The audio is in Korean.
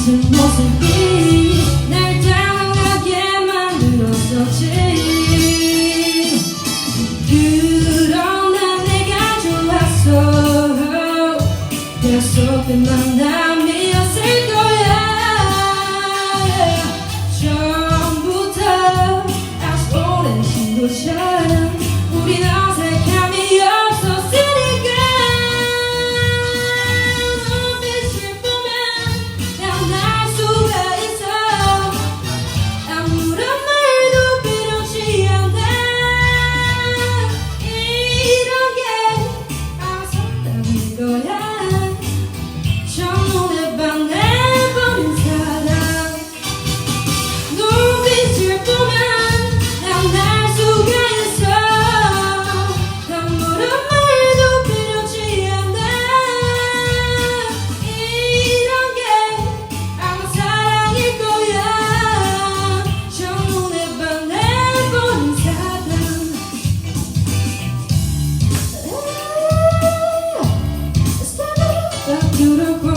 같은 모습이 날 당황하게 만들었었지. 그러나 내가 좋았어. 약속된 만남이었을 거야. 처음부터 아주 오랜 친구처럼 you to